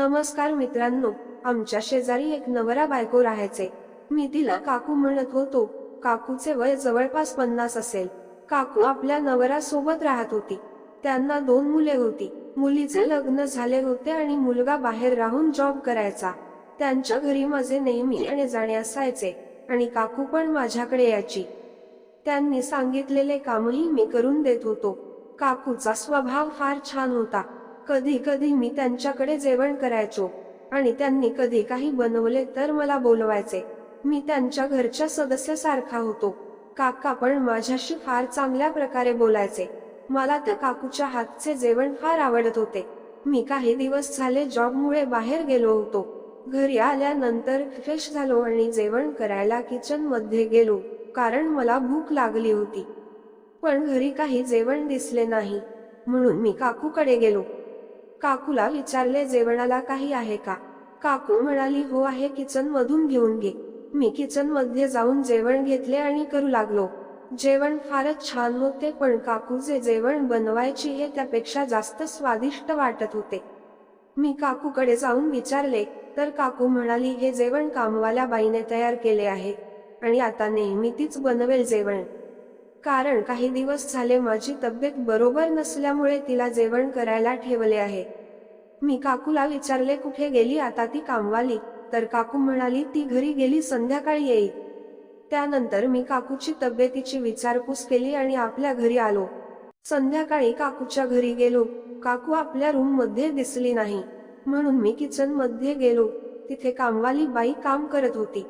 नमस्कार मित्रांनो आमच्या शेजारी एक नवरा बायको राहायचे. मी तिला काकू म्हणत होतो काकूचे वय जवळपास पन्नास असेल. काकू आपल्या नवरा सोबत राहत होती. त्यांना दोन मुले होती. मुलीचे लग्न झाले होते आणि मुलगा बाहेर राहून जॉब करायचा. त्यांच्या घरी माझे नेहमी आणि जाणे असायचे आणि काकू पण माझ्याकडे यायची. त्यांनी सांगितलेले कामही मी करून देत होतो. काकूचा स्वभाव फार छान होता. कधी कधी मी त्यांच्याकडे जेवण करायचो आणि त्यांनी कधी काही बनवले तर मला बोलवायचे. मी त्यांच्या घरच्या सदस्यासारखा होतो. काका पण माझ्याशी फार चांगल्या प्रकारे बोलायचे. मला त्या काकूच्या हातचे जेवण फार आवडत होते. मी काही दिवस झाले जॉबमुळे बाहेर गेलो होतो. घरी आल्यानंतर फ्रेश झालो आणि जेवण करायला किचनमध्ये गेलो कारण मला भूक लागली होती. पण घरी काही जेवण दिसले नाही म्हणून मी काकूकडे गेलो. काकूला विचारले जेवणाला काही आहे का? काकू म्हणाली हो आहे किचन मधून घेऊन घे. मी किचनमध्ये जाऊन जेवण घेतले आणि करू लागलो. जेवण फारच छान होते पण काकू जे जेवण बनवायची हे त्यापेक्षा जास्त स्वादिष्ट वाटत होते. मी काकूकडे जाऊन विचारले तर काकू म्हणाली हे जेवण कामवाल्या बाईने तयार केले आहे आणि आता नेहमी तीच बनवेल जेवण. कारण काही दिवस झाले माझी तब्येत बरोबर नसल्यामुळे तिला जेवण करायला ठेवले आहे. मी काकूला विचारले कुठे गेली आता ती कामवाली तर काकू म्हणाली ती घरी गेली संध्याकाळी येईल. त्यानंतर मी काकूची तब्येतीची विचारपूस केली आणि आपल्या घरी आलो. संध्याकाळी काकूच्या घरी गेलो. काकू आपल्या रूममध्ये दिसली नाही. म्हणून मी किचनमध्ये गेलो. तिथे कामवाली बाई काम करत होती.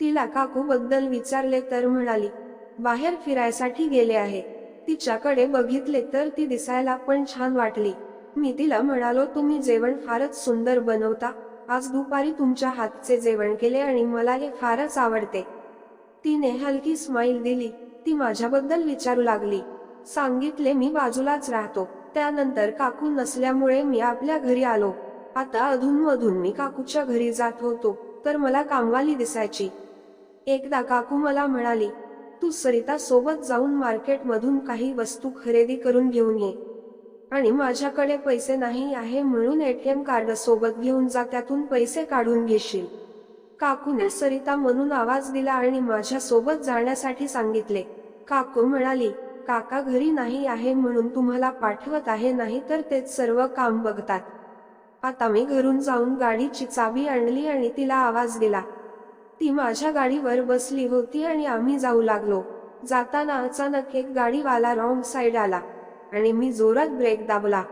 तिला काकू बद्दल विचारले तर म्हणाली बाहेर फिरायसाठी गेले आहे. तिच्याकडे बघितले तर ती दिसायला पण छान वाटली. मी तिला म्हणालो तुम्ही जेवण फारच सुंदर बनवता. आज दुपारी तुमच्या हातचे जेवण केले आणि मला हे फारच आवडते. तिने हलकी स्माईल दिली. ती माझ्याबद्दल विचारू लागली. सांगितले मी बाजूलाच राहतो. त्यानंतर काकू नसल्यामुळे मी आपल्या घरी आलो. आता अधूनमधून मी काकूच्या घरी जात होतो. तर मला कामवाली दिसायची. एकदा काकू मला म्हणाली तू सरिता सोबत जाऊन मार्केटमधून काही वस्तू खरेदी करून घेऊन ये. आणि माझ्याकडे पैसे नाही आहे म्हणून एटीएम कार्ड सोबत घेऊन जा त्यातून पैसे काढून घेशील. काकूने सरिता म्हणून आवाज दिला आणि माझ्या सोबत जाण्यासाठी सांगितले. काकू म्हणाली काका घरी नाही आहे म्हणून तुम्हाला पाठवत आहे नाही तर तेच सर्व काम बघतात. आता मी घरून जाऊन गाडीची चावी आणली आणि तिला आवाज दिला. ती माझ्या गाडीवर बसली होती आणि आम्ही जाऊ लागलो. जाताना अचानक एक गाडीवाला रॉंग साईड आला आणि मी जोरात ब्रेक दाबला.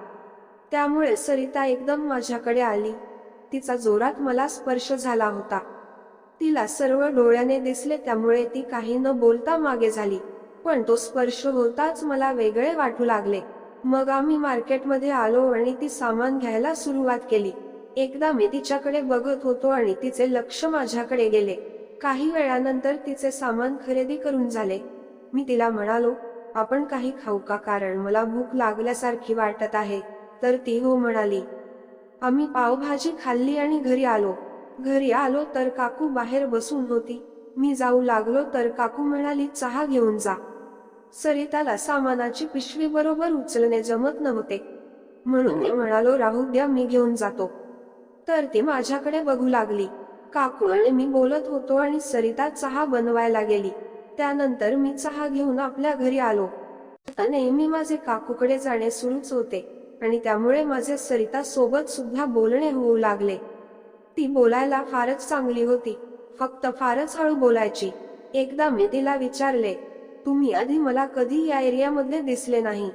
त्यामुळे सरिता एकदम माझ्याकडे आली. तिचा जोरात मला स्पर्श झाला होता. तिला सर्व डोळ्याने दिसले त्यामुळे ती काही न बोलता मागे झाली. पण तो स्पर्श होताच मला वेगळे वाटू लागले. मग आम्ही मार्केटमध्ये आलो आणि ती सामान घ्यायला सुरुवात केली. एकदा मी तिच्याकडे बघत होतो आणि तिचे लक्ष माझ्याकडे गेले. काही वेळानंतर तिचे सामान खरेदी करून झाले. मी तिला म्हणालो आपण काही खाऊ का? कारण मला भूक लागल्यासारखी वाटत आहे. तर ती हो म्हणाली. आम्ही पावभाजी खाल्ली आणि घरी आलो. घरी आलो तर काकू बाहेर बसून होती. मी जाऊ लागलो तर काकू म्हणाली चहा घेऊन जा. सरिताला सामानाची पिशवी बरोबर उचलणे जमत नव्हते. म्हणून मी म्हणालो राहू द्या मी घेऊन जातो. तर ती माझ्याकडे बघू लागली. काकू आणि मी बोलत होतो आणि सरिता चहा बनवायला गेली. त्यानंतर मी चहा घेऊन आपल्या घरी आलो. नेहमी माझे काकूकडे जाणे सुरूच होते आणि त्यामुळे माझे सरिता सोबत सुद्धा बोलणे होऊ लागले. ती बोलायला फारच चांगली होती. फक्त फारच हळू बोलायची. एकदा मी तिला विचारले तुम्ही आधी मला कधी या एरियामध्ये दिसले नाही?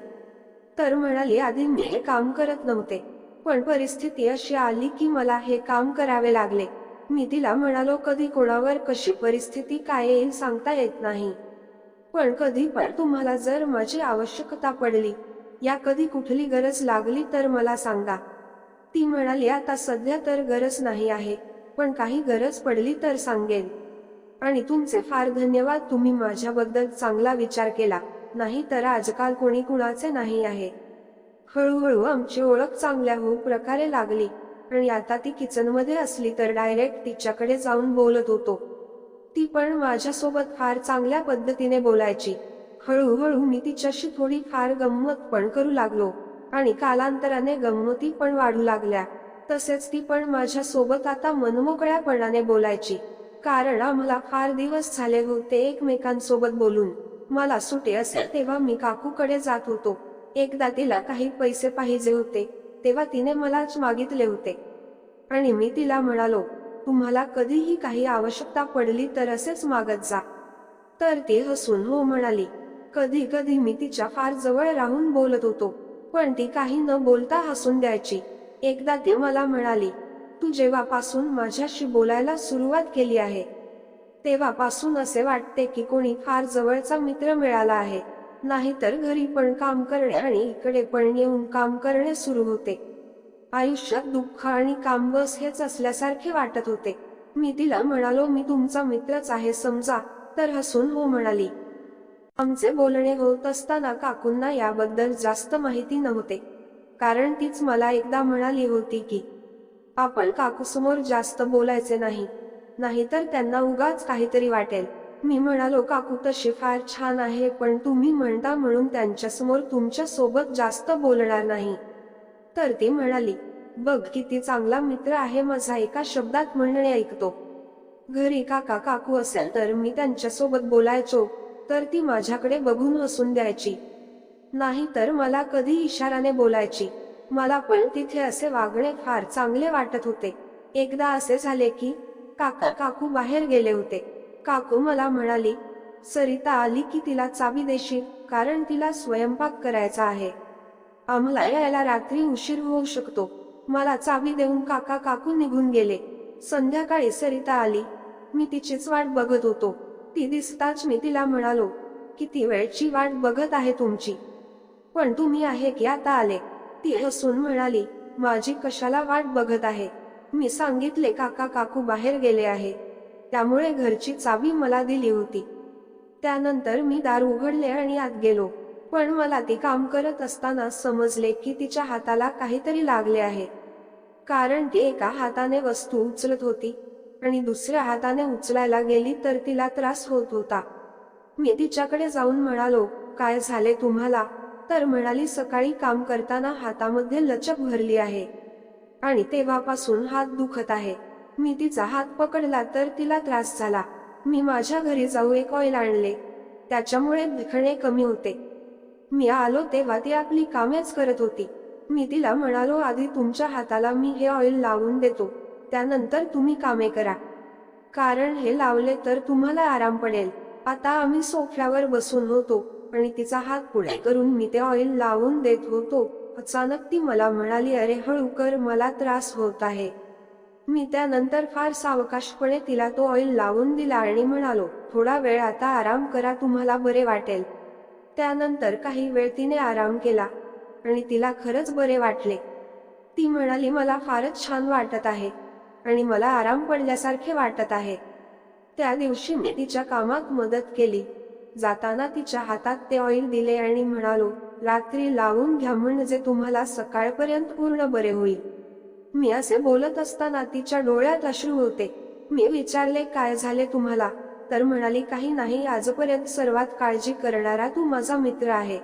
तर म्हणाली आधी मी हे काम करत नव्हते. पण परिस्थिती अशी आली की मला हे काम करावे लागले. मी तिला म्हणालो कधी कोणावर कशी परिस्थिती काय येईल सांगता येत नाही. पण कधी पण तुम्हाला जर माझी आवश्यकता पडली या कधी कुठली गरज लागली तर मला सांगा. ती म्हणाली आता सध्या तर गरज नाही आहे पण काही गरज पडली तर सांगेन. आणि तुमचे फार धन्यवाद तुम्ही माझ्याबद्दल चांगला विचार केला. नाही तर आजकाल कोणी कुणाचे नाही आहे. हळूहळू आमची ओळख चांगल्या होऊ प्रकारे लागली. आणि आता ती किचनमध्ये असली तर डायरेक्ट तिच्याकडे जाऊन बोलत होतो. ती पण माझ्यासोबत फार चांगल्या पद्धतीने बोलायची. हळूहळू मी तिच्याशी थोडी फार गंमत पण करू लागलो. आणि कालांतराने गंमती पण वाढू लागल्या. तसेच ती पण माझ्यासोबत आता मनमोकळ्यापणाने बोलायची. कारण आम्हाला फार दिवस झाले होते एकमेकांसोबत बोलून. मला सुटे असेल तेव्हा मी काकूकडे जात होतो. एकदा तिला काही पैसे पाहिजे होते तेव्हा तिने मलाच मागितले होते. आणि मी तिला म्हणालो तुम्हाला कधीही काही आवश्यकता पडली तर असेच मागत जा. तर ती हसून हो म्हणाली कधी कधी मी तिच्या फार जवळ राहून बोलत होतो पण ती काही न बोलता हसून द्यायची. एकदा ती मला म्हणाली तू जेव्हापासून माझ्याशी बोलायला सुरुवात केली आहे तेव्हापासून असे वाटते की कोणी फार जवळचा मित्र मिळाला आहे. नाहीतर घरी पण काम करणे आणि इकडे पण येऊन काम करणे सुरू होते. आयुष्यात दुःख आणि काम बस हेच असल्यासारखे वाटत होते. मी तिला म्हणालो मी तुमचा मित्रच आहे समजा. तर हसून हो म्हणाली. आमचे बोलणे होत असताना काकूंना याबद्दल जास्त माहिती नव्हते. कारण तीच मला एकदा म्हणाली होती की आपण काकूसमोर जास्त बोलायचे नाही. नाहीतर त्यांना उगाच काहीतरी वाटेल. मी म्हणालो काकू तशी फार छान आहे पण तुम्ही म्हणता म्हणून त्यांच्यासमोर तुमच्यासोबत जास्त बोलणार नाही. तर ती म्हणाली बघ किती चांगला मित्र आहे माझा एका शब्दात म्हणणे ऐकतो. घरी काका काकू असेल तर मी त्यांच्यासोबत बोलायचो तर ती माझ्याकडे बघून हसून द्यायची. नाही तर मला कधी इशाराने बोलायची. मला पण तिथे असे वागणे फार चांगले वाटत होते. एकदा असे झाले की काका काकू बाहेर गेले होते. काकू मला म्हणाली सरिता आली की तिला चावी देशील कारण तिला स्वयंपाक करायचा आहे. आम्हाला यायला रात्री उशीर होऊ शकतो. मला चावी देऊन काका काकू निघून गेले. संध्याकाळी सरिता आली. मी तिचीच वाट बघत होतो. ती दिसताच मी तिला म्हणालो किती वेळची वाट बघत आहे तुमची? पण तुम्ही आहे की आता आले? ती हसून म्हणाली माझी कशाला वाट बघत आहे? मी सांगितले काका काकू बाहेर गेले आहे. त्यामुळे घरची चावी मला दिली होती. त्यानंतर मी दार उघडले आणि आत गेलो. पण मला ती काम करत असताना समजले की तिच्या हाताला काहीतरी लागले आहे. कारण ती एका हाताने वस्तू उचलत होती आणि दुसऱ्या हाताने उचलायला गेली तर तिला त्रास होत होता. मी तिच्याकडे जाऊन म्हणालो काय झाले तुम्हाला? तर म्हणाली सकाळी काम करताना हातामध्ये लचक भरली आहे आणि तेव्हापासून हात दुखत आहे. मी तिचा हात पकडला तर तिला त्रास झाला. मी माझ्या घरी जाऊ एक ऑइल आणले. त्याच्यामुळे दुखणे कमी होते. मी आलो तेव्हा ती आपली कामेच करत होती. मी तिला म्हणालो आधी तुमच्या हाताला मी हे ऑइल लावून देतो. त्यानंतर तुम्ही कामे करा. कारण हे लावले तर तुम्हाला आराम पडेल. आता आम्ही सोफ्यावर बसून होतो आणि तिचा हात पुढे करून मी ते ऑइल लावून देत होतो. अचानक ती मला म्हणाली अरे हळू कर मला त्रास होत आहे. मी त्यानंतर फार सावकाशपणे तिला तो ऑइल लावून दिला आणि म्हणालो थोडा वेळ आता आराम करा तुम्हाला बरे वाटेल. त्यानंतर काही वेळ तिने आराम केला आणि तिला खरंच बरे वाटले. ती म्हणाली मला फारच छान वाटत आहे आणि मला आराम पडल्यासारखे वाटत आहे. त्या दिवशी मी तिच्या कामात मदत केली. जाताना तिच्या हातात ते ऑइल दिले आणि म्हणालो रात्री लावून घ्या म्हणजे तुम्हाला सकाळपर्यंत पूर्ण बरे होईल. मी असे बोलत असताना तिच्या डोळ्यात अश्रू होते. मी विचारले काय झाले तुम्हाला? तर म्हणाली काही नाही आजपर्यंत सर्वात काळजी करणारा तू माझा मित्र आहे.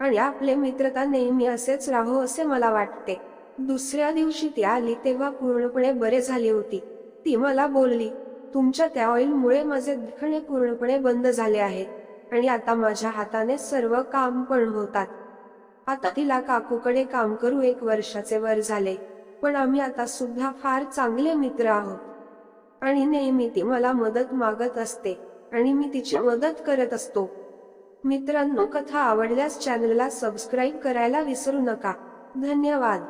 आणि आपले मित्रता नेहमी असेच राहो असे मला वाटते. दुसऱ्या दिवशी ती आली तेव्हा पूर्णपणे बरे झाली होती. ती मला बोलली तुमच्या त्या ऑइलमुळे माझे दुखणे पूर्णपणे बंद झाले आहे आणि आता माझ्या हाताने सर्व काम पण होतात. आता तिला काकूकडे काम करू एक वर्षाचे वर झाले. पण आम्ही आता सुद्धा फार चांगले मित्र आहोत. आणि नेहमी ती मला मदत मागत असते आणि मी तिची मदत करत असतो. मित्रांनो कथा आवडल्यास चॅनलला सबस्क्राईब करायला विसरू नका. धन्यवाद.